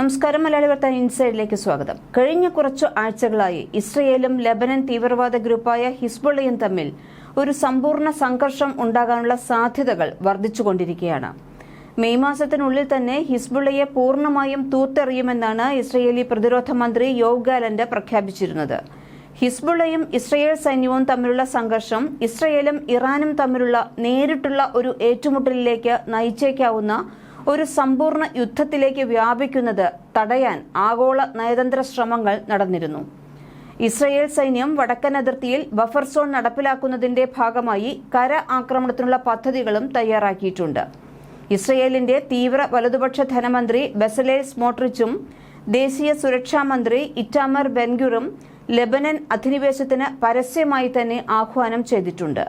നമസ്കാരം മലയാളി വാർത്ത ഇൻസൈഡിലേക്ക് സ്വാഗതം. കഴിഞ്ഞ കുറച്ചു ആഴ്ചകളായി ഇസ്രയേലും ലബനൻ തീവ്രവാദ ഗ്രൂപ്പായ ഹിസ്ബുള്ളയും തമ്മിൽ ഒരു സമ്പൂർണ സംഘർഷം ഉണ്ടാകാനുള്ള സാധ്യതകൾ വർദ്ധിച്ചുകൊണ്ടിരിക്കുകയാണ്. മെയ് മാസത്തിനുള്ളിൽ തന്നെ ഹിസ്ബുള്ളയെ പൂർണമായും തൂത്തെറിയുമെന്നാണ് ഇസ്രയേലി പ്രതിരോധ മന്ത്രി യോവ് ഗാലന്റ് പ്രഖ്യാപിച്ചിരുന്നത്. ഹിസ്ബുള്ളയും ഇസ്രയേൽ സൈന്യവും തമ്മിലുള്ള സംഘർഷം ഇസ്രയേലും ഇറാനും തമ്മിലുള്ള നേരിട്ടുള്ള ഒരു ഏറ്റുമുട്ടലിലേക്ക് നയിച്ചേക്കാവുന്ന ഒരു സമ്പൂർണ യുദ്ധത്തിലേക്ക് വ്യാപിക്കുന്നത് തടയാൻ ആഗോള നയതന്ത്ര ശ്രമങ്ങൾ നടന്നിരുന്നു. ഇസ്രയേൽ സൈന്യം വടക്കൻ അതിർത്തിയിൽ ബഫർ സോൺ നടപ്പിലാക്കുന്നതിന്റെ ഭാഗമായി കര ആക്രമണത്തിനുള്ള പദ്ധതികളും തയ്യാറാക്കിയിട്ടുണ്ട്. ഇസ്രയേലിന്റെ തീവ്ര വലതുപക്ഷ ധനമന്ത്രി ബെസലേൽ സ്മോട്രിച്ചും ദേശീയ സുരക്ഷാ മന്ത്രി ഇറ്റാമർ ബെൻഗുറും ലെബനൻ അധിനിവേശത്തിന് പരസ്യമായി തന്നെ ആഹ്വാനം ചെയ്തിട്ടുണ്ട്.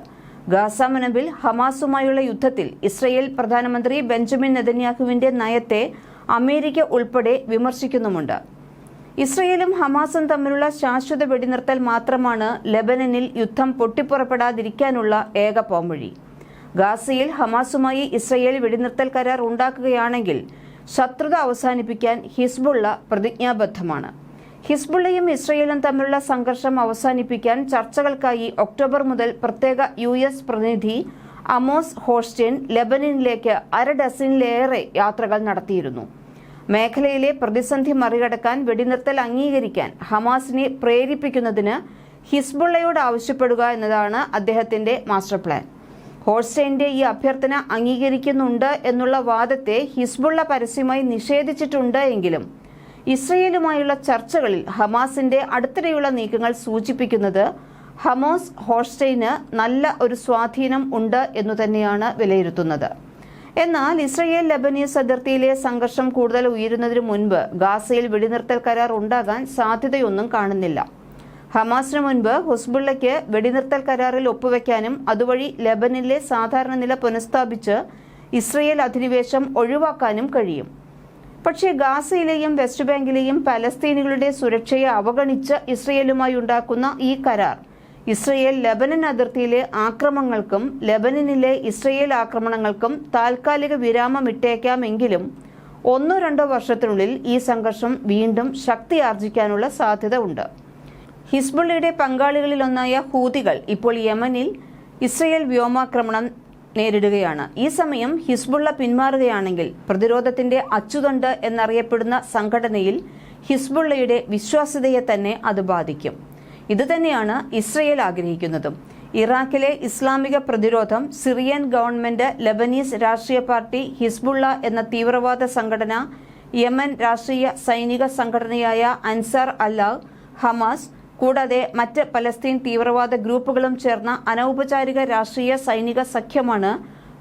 ഗാസ മുനമ്പിൽ ഹമാസുമായുള്ള യുദ്ധത്തിൽ ഇസ്രയേൽ പ്രധാനമന്ത്രി ബെഞ്ചമിൻ നെതന്യാഹുവിന്റെ നയത്തെ അമേരിക്ക ഉൾപ്പെടെ വിമർശിക്കുന്നുമുണ്ട്. ഇസ്രയേലും ഹമാസും തമ്മിലുള്ള ശാശ്വത വെടിനിർത്തൽ മാത്രമാണ് ലെബനനിൽ യുദ്ധം പൊട്ടിപ്പുറപ്പെടാതിരിക്കാനുള്ള ഏക പോംവഴി. ഗാസയിൽ ഹമാസുമായി ഇസ്രയേൽ വെടിനിർത്തൽ കരാർ ഉണ്ടാക്കുകയാണെങ്കിൽ ശത്രുത അവസാനിപ്പിക്കാൻ ഹിസ്ബുള്ള പ്രതിജ്ഞാബദ്ധമാണ്. ഹിസ്ബുള്ളയും ഇസ്രയേലും തമ്മിലുള്ള സംഘർഷം അവസാനിപ്പിക്കാൻ ചർച്ചകൾക്കായി ഒക്ടോബർ മുതൽ പ്രത്യേക യു എസ് പ്രതിനിധി അമോസ് ഹോസ്റ്റിൻ ലെബനനിലേക്ക് അര ഡസനിലേറെ യാത്രകൾ നടത്തിയിരുന്നു. മേഖലയിലെ പ്രതിസന്ധി മറികടക്കാൻ വെടിനിർത്തൽ അംഗീകരിക്കാൻ ഹമാസിനെ പ്രേരിപ്പിക്കുന്നതിന് ഹിസ്ബുള്ളയോട് ആവശ്യപ്പെടുക എന്നതാണ് അദ്ദേഹത്തിന്റെ മാസ്റ്റർ പ്ലാൻ. ഹോസ്റ്റൈന്റെ ഈ അഭ്യർത്ഥന അംഗീകരിക്കുന്നുണ്ട് എന്നുള്ള വാദത്തെ ഹിസ്ബുള്ള പരസ്യമായി നിഷേധിച്ചിട്ടുണ്ട് എങ്കിലും ഇസ്രയേലുമായുള്ള ചർച്ചകളിൽ ഹമാസിന്റെ അടുത്തിടെയുള്ള നീക്കങ്ങൾ സൂചിപ്പിക്കുന്നത് ഹമോസ് ഹോൾസ്റ്റൈന് നല്ല ഒരു സ്വാധീനം ഉണ്ട് എന്നു തന്നെയാണ് വിലയിരുത്തുന്നത്. എന്നാൽ ഇസ്രയേൽ ലബനീസ് അതിർത്തിയിലെ സംഘർഷം കൂടുതൽ ഉയരുന്നതിനു മുൻപ് ഗാസയിൽ വെടിനിർത്തൽ കരാർ ഉണ്ടാകാൻ സാധ്യതയൊന്നും കാണുന്നില്ല. ഹമാസിന് മുൻപ് ഹുസ്ബുള്ളയ്ക്ക് വെടിനിർത്തൽ കരാറിൽ ഒപ്പുവെക്കാനും അതുവഴി ലബനിലെ സാധാരണ നില പുനഃസ്ഥാപിച്ച് ഇസ്രയേൽ അധിനിവേശം ഒഴിവാക്കാനും കഴിയും. പക്ഷേ ഗാസയിലെയും വെസ്റ്റ് ബാങ്കിലെയും പലസ്തീനികളുടെ സുരക്ഷയെ അവഗണിച്ച് ഇസ്രയേലുമായി ഉണ്ടാക്കുന്ന ഈ കരാർ. ഇസ്രയേൽ ലബനൻ അതിർത്തിയിലെ ആക്രമണങ്ങൾക്കും ലബനനിലെ ഇസ്രയേൽ ആക്രമണങ്ങൾക്കും താൽക്കാലിക വിരാമം ഇട്ടേക്കാമെങ്കിലും ഒന്നോ രണ്ടോ വർഷത്തിനുള്ളിൽ ഈ സംഘർഷം വീണ്ടും ശക്തി ആർജിക്കാനുള്ള സാധ്യത ഉണ്ട് ഹിസ്ബുള്ളയുടെ പങ്കാളികളിലൊന്നായ ഹൂതികൾ ഇപ്പോൾ യമനിൽ ഇസ്രയേൽ വ്യോമാക്രമണം നേരിടുകയാണ്. ഈ സമയം ഹിസ്ബുള്ള പിന്മാറുകയാണെങ്കിൽ പ്രതിരോധത്തിന്റെ അച്ചുതണ്ട് എന്നറിയപ്പെടുന്ന സംഘടനയിൽ ഹിസ്ബുള്ളയുടെ വിശ്വാസ്യതയെ തന്നെ അത് ബാധിക്കും. ഇതുതന്നെയാണ് ഇസ്രയേൽ ആഗ്രഹിക്കുന്നതും. ഇറാഖിലെ ഇസ്ലാമിക പ്രതിരോധം സിറിയൻ ഗവൺമെന്റ് ലബനീസ് രാഷ്ട്രീയ പാർട്ടി ഹിസ്ബുള്ള എന്ന തീവ്രവാദ സംഘടന യമൻ രാഷ്ട്രീയ സൈനിക സംഘടനയായ അൻസാർ അല്ലാഹ് ഹമാസ് കൂടാതെ മറ്റ് പലസ്തീൻ തീവ്രവാദ ഗ്രൂപ്പുകളും ചേർന്ന അനൗപചാരിക രാഷ്ട്രീയ സൈനിക സഖ്യമാണ്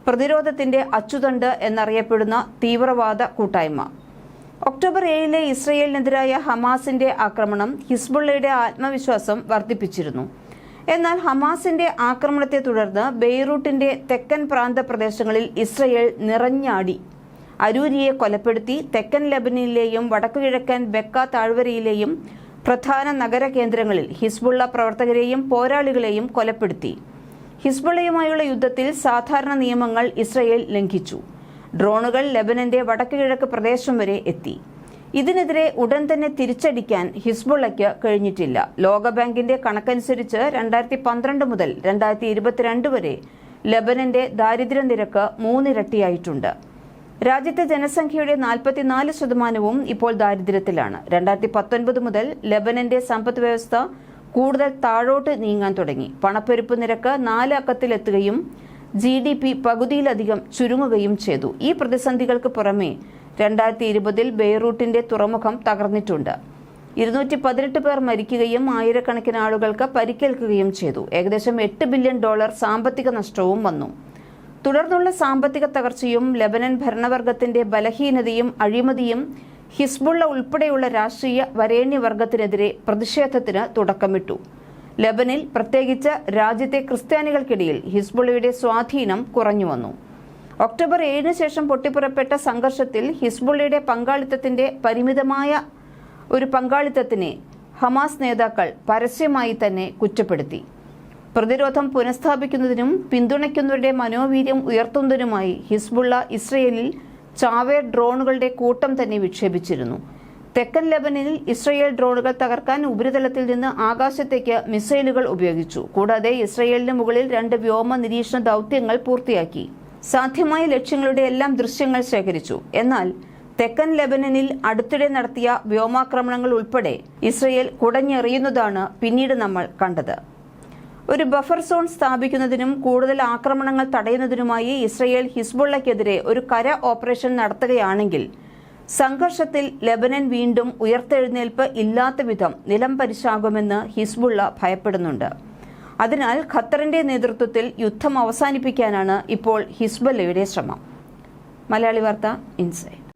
പ്രതിരോധത്തിന്റെ അച്ചുതണ്ട് എന്നറിയപ്പെടുന്ന തീവ്രവാദ കൂട്ടായ്മ. ഒക്ടോബർ ഏഴിലെ ഇസ്രയേലിനെതിരായ ഹമാസിന്റെ ആക്രമണം ഹിസ്ബുള്ളയുടെ ആത്മവിശ്വാസം വർദ്ധിപ്പിച്ചിരുന്നു. എന്നാൽ ഹമാസിന്റെ ആക്രമണത്തെ തുടർന്ന് ബെയ്റൂട്ടിന്റെ തെക്കൻ പ്രാന്ത പ്രദേശങ്ങളിൽ ഇസ്രയേൽ നിറഞ്ഞാടി. അരൂരിയെ കൊലപ്പെടുത്തി തെക്കൻ ലബനിലെയും വടക്കുകിഴക്കൻ ബെക്ക താഴ്വരയിലെയും പ്രധാന നഗര കേന്ദ്രങ്ങളിൽ ഹിസ്ബുള്ള പ്രവർത്തകരെയും പോരാളികളെയും കൊലപ്പെടുത്തി. ഹിസ്ബുള്ളയുമായുള്ള യുദ്ധത്തിൽ സാധാരണ നിയമങ്ങൾ ഇസ്രയേൽ ലംഘിച്ചു. ഡ്രോണുകൾ ലെബനന്റെ വടക്കുകിഴക്ക് പ്രദേശം വരെ എത്തി. ഇതിനെതിരെ ഉടൻ തന്നെ തിരിച്ചടിക്കാൻ ഹിസ്ബുള്ളയ്ക്ക് കഴിഞ്ഞിട്ടില്ല. ലോകബാങ്കിന്റെ കണക്കനുസരിച്ച് രണ്ടായിരത്തി പന്ത്രണ്ട് മുതൽ രണ്ടായിരത്തി ഇരുപത്തിരണ്ട് വരെ ലെബനന്റെ ദാരിദ്ര്യ നിരക്ക് മൂന്നിരട്ടിയായിട്ടുണ്ട്. രാജ്യത്തെ ജനസംഖ്യയുടെ നാൽപ്പത്തിനാല് ശതമാനവും ഇപ്പോൾ ദാരിദ്ര്യത്തിലാണ്. രണ്ടായിരത്തി പത്തൊൻപത് മുതൽ ലെബനന്റെ സമ്പദ് വ്യവസ്ഥ കൂടുതൽ താഴോട്ട് നീങ്ങാൻ തുടങ്ങി. പണപ്പെരുപ്പ് നിരക്ക് നാല് അക്കത്തിലെത്തുകയും ജി ഡി പി പകുതിയിലധികം ചുരുങ്ങുകയും ചെയ്തു. ഈ പ്രതിസന്ധികൾക്ക് പുറമെ രണ്ടായിരത്തി ഇരുപതിൽ ബെയ്റൂട്ടിന്റെ തുറമുഖം തകർന്നിട്ടുണ്ട്. ഇരുന്നൂറ്റി പതിനെട്ട് പേർ മരിക്കുകയും ആയിരക്കണക്കിന് ആളുകൾക്ക് പരിക്കേൽക്കുകയും ചെയ്തു. ഏകദേശം എട്ട് ബില്യൺ ഡോളർ സാമ്പത്തിക നഷ്ടവും വന്നു. തുടർന്നുള്ള സാമ്പത്തിക തകർച്ചയും ലബനൻ ഭരണവർഗത്തിന്റെ ബലഹീനതയും അഴിമതിയും ഹിസ്ബുള്ള ഉൾപ്പെടെയുള്ള രാഷ്ട്രീയ വരേണ്യവർഗത്തിനെതിരെ പ്രതിഷേധത്തിന് തുടക്കമിട്ടു. ലബനിൽ പ്രത്യേകിച്ച് രാജ്യത്തെ ക്രിസ്ത്യാനികൾക്കിടയിൽ ഹിസ്ബുള്ളയുടെ സ്വാധീനം കുറഞ്ഞു വന്നു. ഒക്ടോബർ ഏഴിന് ശേഷം പൊട്ടിപ്പുറപ്പെട്ട സംഘർഷത്തിൽ ഹിസ്ബുള്ളയുടെ പങ്കാളിത്തത്തിന്റെ പരിമിതമായ ഒരു പങ്കാളിത്തത്തിനെ ഹമാസ് നേതാക്കൾ പരസ്യമായി തന്നെ കുറ്റപ്പെടുത്തി. പ്രതിരോധം പുനഃസ്ഥാപിക്കുന്നതിനും പിന്തുണയ്ക്കുന്നവരുടെ മനോവീര്യം ഉയർത്തുന്നതിനുമായി ഹിസ്ബുള്ള ഇസ്രയേലിൽ ചാവേർ ഡ്രോണുകളുടെ കൂട്ടം തന്നെ വിക്ഷേപിച്ചിരുന്നു. തെക്കൻ ലെബനിൽ ഇസ്രയേൽ ഡ്രോണുകൾ തകർക്കാൻ ഉപരിതലത്തിൽ നിന്ന് ആകാശത്തേക്ക് മിസൈലുകൾ ഉപയോഗിച്ചു. കൂടാതെ ഇസ്രയേലിന് മുകളിൽ രണ്ട് വ്യോമ നിരീക്ഷണ ദൗത്യങ്ങൾ പൂർത്തിയാക്കി. സാധ്യമായ ലക്ഷ്യങ്ങളുടെ എല്ലാം ദൃശ്യങ്ങൾ ശേഖരിച്ചു. എന്നാൽ തെക്കൻ ലെബനനിൽ അടുത്തിടെ നടത്തിയ വ്യോമാക്രമണങ്ങൾ ഉൾപ്പെടെ ഇസ്രയേൽ കുടഞ്ഞെറിയുന്നതാണ് പിന്നീട് നമ്മൾ കണ്ടത്. ഒരു ബഫർ സോൺ സ്ഥാപിക്കുന്നതിനും കൂടുതൽ ആക്രമണങ്ങൾ തടയുന്നതിനുമായി ഇസ്രയേൽ ഹിസ്ബുള്ളയ്ക്കെതിരെ ഒരു കര ഓപ്പറേഷൻ നടത്തുകയാണെങ്കിൽ സംഘർഷത്തിൽ ലെബനൻ വീണ്ടും ഉയർത്തെഴുന്നേൽപ്പ് ഇല്ലാത്ത വിധം നിലം പരിശാകുമെന്ന് ഹിസ്ബുള്ള ഭയപ്പെടുന്നുണ്ട്. അതിനാൽ ഖത്തറിന്റെ നേതൃത്വത്തിൽ യുദ്ധം അവസാനിപ്പിക്കാനാണ് ഇപ്പോൾ ഹിസ്ബുള്ളയുടെ ശ്രമം. മലയാളി വാർത്ത ഇൻസൈറ്റ്.